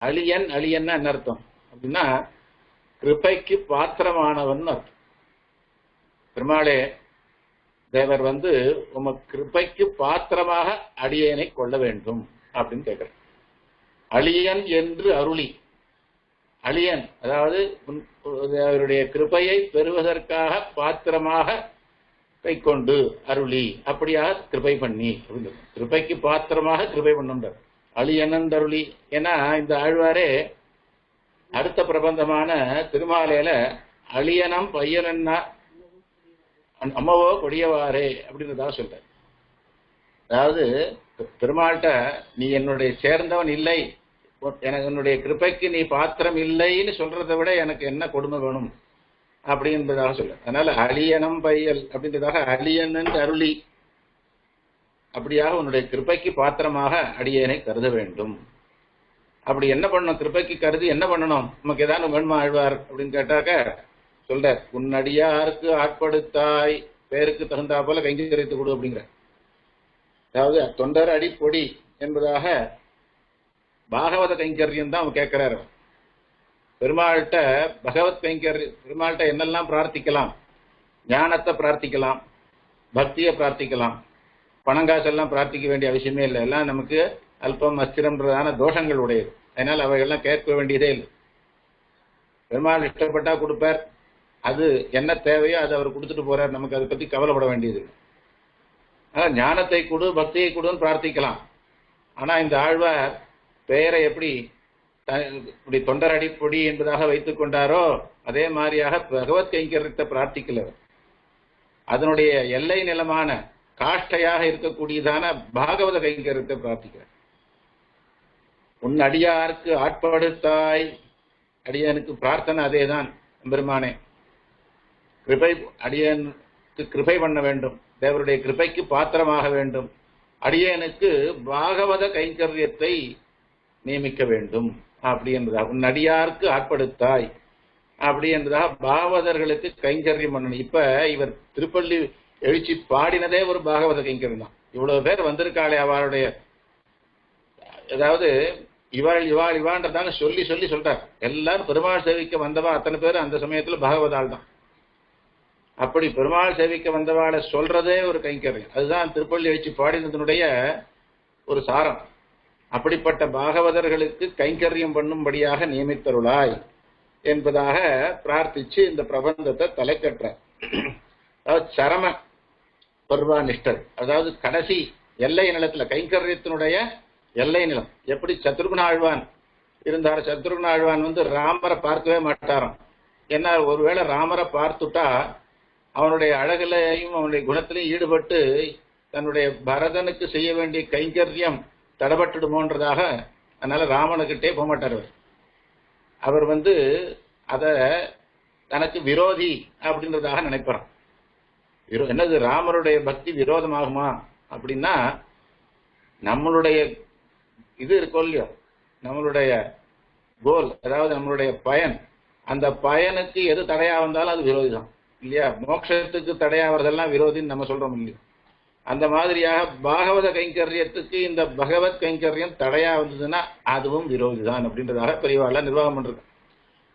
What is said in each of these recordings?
அழியன் அழியன்னா என்ன அர்த்தம்? அப்படின்னா கிருபைக்கு பாத்திரமானவன் அர்த்தம். பெருமாளே தேவர் வந்து உம கிருபைக்கு பாத்திரமாக அடியேனை கொள்ள வேண்டும் அப்படின்னு கேட்கிறார். அழியன் என்று அருளி. அழியன் அதாவது உன்- அவருடைய கிருபையை பெறுவதற்காக பாத்திரமாக கை கொண்டு அருளி. அப்படியாக கிருபை பண்ணி அப்படின்னு கிருபைக்கு பாத்திரமாக கிருபை பண்ணுன்றார் அழியனன் அருளி ஏன்னா இந்த ஆழ்வாரே அடுத்த பிரபந்தமான திருமாலையில அழியனம் பையனன்னா அம்மாவோ அம்மவோ கொடியவாரே அப்படின்றதா சொல்ற அதாவது பெருமாள்கிட்ட நீ என்னுடைய சேர்ந்தவன் இல்லை. எனக்கு என்னுடைய கிருபைக்கு நீ பாத்திரம் இல்லைன்னு சொல்றதை விட எனக்கு என்ன கொடுமை வேணும்? அப்படின்றதாக சொல்ல அதனால அழியனம் பையல் அப்படின்றதாக அழியன் அருளி. அப்படியாக உன்னுடைய கிருப்பைக்கு பாத்திரமாக அடியேனை கருத வேண்டும். அப்படி என்ன பண்ணணும்? கிருப்பைக்கு கருதி என்ன பண்ணணும்? நமக்கு ஏதாவது வேணுமா ஆழ்வார்? அப்படின்னு கேட்டாக்க சொல்ற உன் அடியாருக்கு ஆட்படுத்தாய் பேருக்கு தகுந்தா போல கைங்கரித்து கொடு அப்படிங்கிற அதாவது தொண்டர் அடிப்பொடி என்பதாக பாகவத கைங்கரியம் தான் அவன் கேட்கிறாரு பெருமாள்கிட்ட பகவத் கைங்கர் பெருமாள்கிட்ட என்னெல்லாம் பிரார்த்திக்கலாம்? ஞானத்தை பிரார்த்திக்கலாம் பக்தியை பிரார்த்திக்கலாம் பணங்காசெல்லாம் பிரார்த்திக்க வேண்டிய அவசியமே இல்லை. எல்லாம் நமக்கு அல்பம் அஸ்திரம்ன்றதான தோஷங்கள் உடையது அதனால் அவைகள்லாம் கேட்க வேண்டியதே இல்லை. பெருமாள் இஷ்டப்பட்டா கொடுப்பார். அது என்ன தேவையோ அதை அவர் கொடுத்துட்டு போறார். நமக்கு அதை பத்தி கவலைப்பட வேண்டியது ஆனால் ஞானத்தை கொடு பக்தியை கொடுன்னு பிரார்த்திக்கலாம். ஆனால் இந்த ஆழ்வார் பெயரை எப்படி த- இப்படி தொண்டர் அடிப்பொடி என்பதாக வைத்துக் கொண்டாரோ அதே மாதிரியாக பகவத் கைங்கரியத்தை பிரார்த்திக்கல. அதனுடைய எல்லை நிலமான காஷ்டையாக இருக்கக்கூடியதான பாகவத கைங்கரத்தை பிரார்த்திக்கிறார் உன் அடியாருக்கு ஆட்படுத்தாய் அடியனுக்கு பிரார்த்தனை அதேதான் பெருமானே கிருபை அடியனுக்கு கிருபை பண்ண வேண்டும். தேவருடைய கிருபைக்கு பாத்திரமாக வேண்டும். அடியனுக்கு பாகவத கைங்கரியத்தை நியமிக்க வேண்டும். அப்படி என்றதா உன் அடியாருக்கு ஆட்படுத்தாய் அப்படி என்பதாக பாகவதர்களுக்கு கைங்கரியம் பண்ணணும். இப்ப இவர் திருப்பள்ளி எழுச்சி பாடினதே ஒரு பாகவத கிங்கர் தான். இவ்வளவு பேர் வந்திருக்காளே அவருடைய அதாவது இவாள் இவாள் இவான்றதான சொல்லி சொல்லி சொல்றார். எல்லாரும் பெருமாள் சேவிக்க வந்தவா அத்தனை பேர் அந்த சமயத்துல பாகவதால் தான். அப்படி பெருமாள் சேவிக்க வந்தவாளை சொல்றதே ஒரு கைங்கரியம். அதுதான் திருப்பள்ளி எழுச்சி பாடினதனுடைய ஒரு சாரம். அப்படிப்பட்ட பாகவதர்களுக்கு கைங்கரியம் பண்ணும்படியாக நியமித்தருளாய் என்பதாக பிரார்த்திச்சு இந்த பிரபந்தத்தை தலைக்கட்டுறார் அதாவது சரம பர்வா நிஷ்டர் அதாவது கடைசி எல்லை நிலத்துல கைங்கரியத்தினுடைய எல்லை நிலம். எப்படி? சத்ருகுண ஆழ்வான் இருந்தார். சத்ருகுண ஆழ்வான் வந்து ராமரை பார்க்கவே மாட்டாராம். ஏன்னா ஒருவேளை ராமரை பார்த்துட்டா அவனுடைய அழகுலையும் அவனுடைய குணத்திலையும் ஈடுபட்டு தன்னுடைய பரதனுக்கு செய்ய வேண்டிய கைங்கரியம் தடபட்டுடுமோன்றதாக அதனால ராமனுக்கிட்டே போக மாட்டார் அவர். அவர் வந்து அதை தனக்கு விரோதி அப்படின்றதாக நினைப்பாராம். என்னது ராமருடைய பக்தி விரோதமாகுமா? அப்படின்னா நம்மளுடைய இது இருக்கோ இல்லையோ நம்மளுடைய கோல் அதாவது நம்மளுடைய பயன் அந்த பயனுக்கு எது தடையா வந்தாலும் அது விரோதி தான் இல்லையா? மோட்சத்துக்கு தடையா வரதெல்லாம் விரோதின்னு நம்ம சொல்றோம் இல்லையா? அந்த மாதிரியாக பாகவத கைங்கரியத்துக்கு இந்த பகவத் கைங்கரியம் தடையா வந்ததுன்னா அதுவும் விரோதி தான் அப்படின்றதாக பெரியவாள நிர்வாகம் பண்றது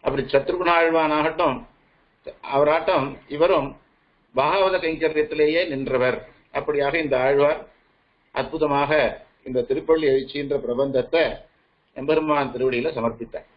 அப்படி சத்ருகுணாழ்வான் ஆகட்டும் அவராட்டம் இவரும் பாகவத கைங்கரியத்திலேயே நின்றவர். அப்படியாக இந்த ஆழ்வார் அற்புதமாக இந்த திருப்பள்ளி எழுச்சின்ற பிரபந்தத்தை எம்பெருமான் திருவடியில சமர்ப்பித்தார்.